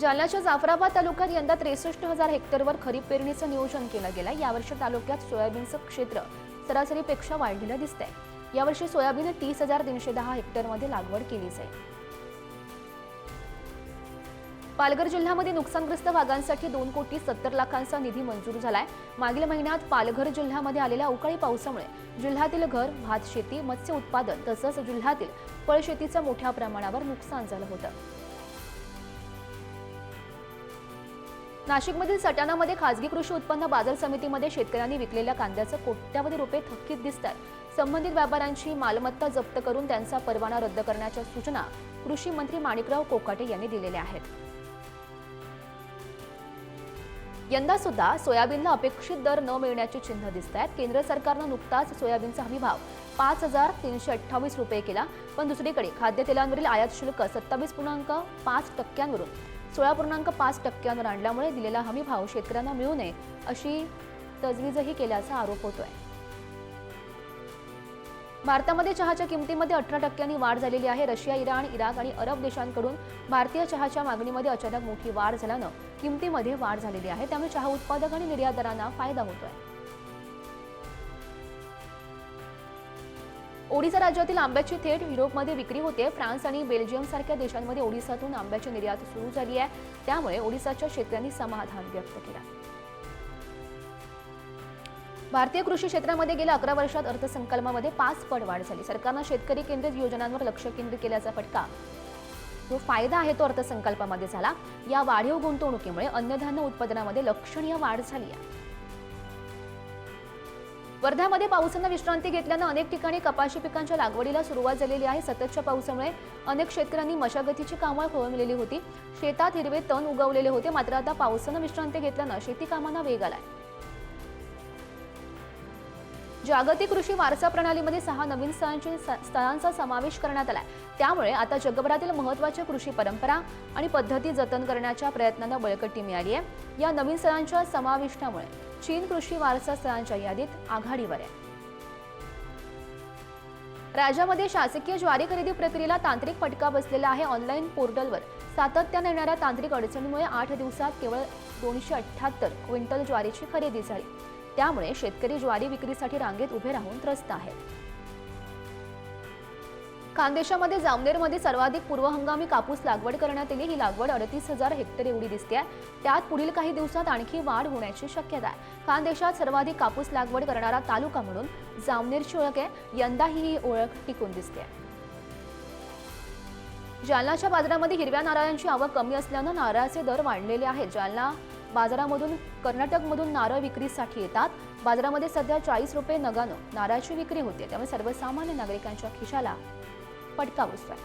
जालन्याच्या जाफराबाद तालुक्यात यंदा त्रेसष्ट हजार हेक्टरवर खरीप पेरणीचं नियोजन केलं गेलं यावर्षी तालुक्यात सोयाबीनचं क्षेत्र सरासरीपेक्षा वाढलेलं दिसतंय. यावर्षी सोयाबीन तीस हजार तीनशे दहा हेक्टरमध्ये लागवड केली जाईल पालघर जिल्ह्यामध्ये नुकसानग्रस्त भागांसाठी दोन कोटी सत्तर लाखांचा निधी मंजूर झालाय. मागील महिन्यात पालघर जिल्ह्यामध्ये आलेल्या अवकाळी पावसामुळे जिल्ह्यातील घर भात शेती मत्स्य उत्पादन तसंच जिल्ह्यातील फळशेतीचं मोठ्या प्रमाणावर नुकसान झालं होतं. नाशिकमधील सटाणामध्ये खासगी कृषी उत्पन्न बाजार समितीमध्ये शेतकऱ्यांनी विकलेल्या कांद्याचं कोट्यावधी रुपये थकीत दिसत आहेत संबंधित व्यापाऱ्यांची मालमत्ता जप्त करून त्यांचा परवाना रद्द करण्याच्या सूचना कृषी मंत्री माणिकराव कोकाटे यांनी दिलेल्या आहेत. यंदा सुद्धा सोयाबीनला अपेक्षित दर न मिळण्याची चिन्ह दिसत आहेत केंद्र सरकारनं नुकताच सोयाबीनचा हमीभाव पाच हजार तीनशे अठ्ठावीस रुपये केला पण दुसरीकडे खाद्यतेलांवरील आयात शुल्क सत्तावीस पूर्णांक पाच टक्क्यांवरून सोळा पूर्णांक पाच टक्क्यांवर आणल्यामुळे दिलेला हमीभाव शेतकऱ्यांना मिळू नये अशी तजवीजही केल्याचा आरोप होतोय. भारतामध्ये चहाच्या किमतीमध्ये अठरा टक्क्यांनी वाढ झालेली आहे. रशिया इराण इराक आणि अरब देशांकडून भारतीय चहाच्या मागणीमध्ये अचानक मोठी वाढ झाल्यानं किमतीमध्ये वाढ झालेली आहे. त्यामुळे चहा उत्पादक आणि निर्यातदारांना फायदा होतोय. ओडिसा राज्यातील आंब्याची थेट युरोपमध्ये विक्री होते. फ्रान्स आणि बेल्जियम सारख्या देशांमध्ये ओडिसातून आंब्याची निर्यात सुरू झाली आहे. त्यामुळे ओडिसाच्या शेतकऱ्यांनी समाधान व्यक्त केला. भारतीय कृषी क्षेत्रामध्ये गेल्या अकरा वर्षात अर्थसंकल्पामध्ये पाच पट वाढ झाली. सरकारनं शेतकरी केंद्रित योजनांवर लक्ष केंद्रित केल्याचा फटका. जो फायदा आहे तो अर्थसंकल्पामध्ये झाला. या वाढीव गुंतवणुकीमुळे अन्नधान्य उत्पादनामध्ये लक्षणीय वाढ झाली आहे. वर्ध्यामध्ये पावसानं विश्रांती घेतल्यानं अनेक ठिकाणी कपाशी पिकांच्या लागवडीला सुरुवात झालेली आहे. सततच्या पावसामुळे अनेक शेतकऱ्यांनी मशागतीची कामं खोळंबलेली होती. शेतात हिरवे तण उगवलेले होते. मात्र आता पावसानं विश्रांती घेतल्यानं शेती कामांना वेग आलाय. जागतिक कृषी वारसा प्रणालीमध्ये सहा नवीन स्थळांची स्थळांचा समावेश करण्यात आलाय. त्यामुळे आता जगभरातील महत्त्वाच्या कृषी परंपरा आणि पद्धती जतन करण्याच्या प्रयत्नांना बळकटी मिळाली आहे या नवीन स्थळांच्या समाविष्टामुळे चीन कृषी वारसा स्थळांच्या यादीत आघाडीवर आहे. राज्यामध्ये शासकीय ज्वारी खरेदी प्रक्रियेला तांत्रिक फटका बसलेला आहे. ऑनलाईन पोर्टलवर सातत्याने येणाऱ्या तांत्रिक अडचणीमुळे आठ दिवसात केवळ दोनशे अठ्ठ्याहत्तर क्विंटल ज्वारीची खरेदी झाली. त्यामुळे शेतकरी ज्वारी विक्रीसाठी रांगेत उभे राहून त्रस्त आहेत. खानदेशामध्ये जामनेरमध्ये सर्वाधिक पूर्व हंगामी कापूस लागवड करण्यात आली. ही लागवड अडतीस हजार हेक्टर एवढी दिसते त्यात पुढील काही दिवसात आणखी वाढ होण्याची शक्यता आहे. खानदेशात सर्वाधिक कापूस लागवड करणारा तालुका म्हणून जामनेरची ओळख आहे. यंदाही ही ओळख टिकून दिसते जालनाच्या बाजारामध्ये हिरव्या नारळांची आवक कमी असल्यानं नारळाचे दर वाढलेले आहेत. जालना बाजारामधून कर्नाटकमधून नारळ विक्रीसाठी येतात. बाजारामध्ये सध्या चाळीस रुपये नगानं नारळाची विक्री होते. त्यामुळे सर्वसामान्य नागरिकांच्या खिशाला फटका बसतोय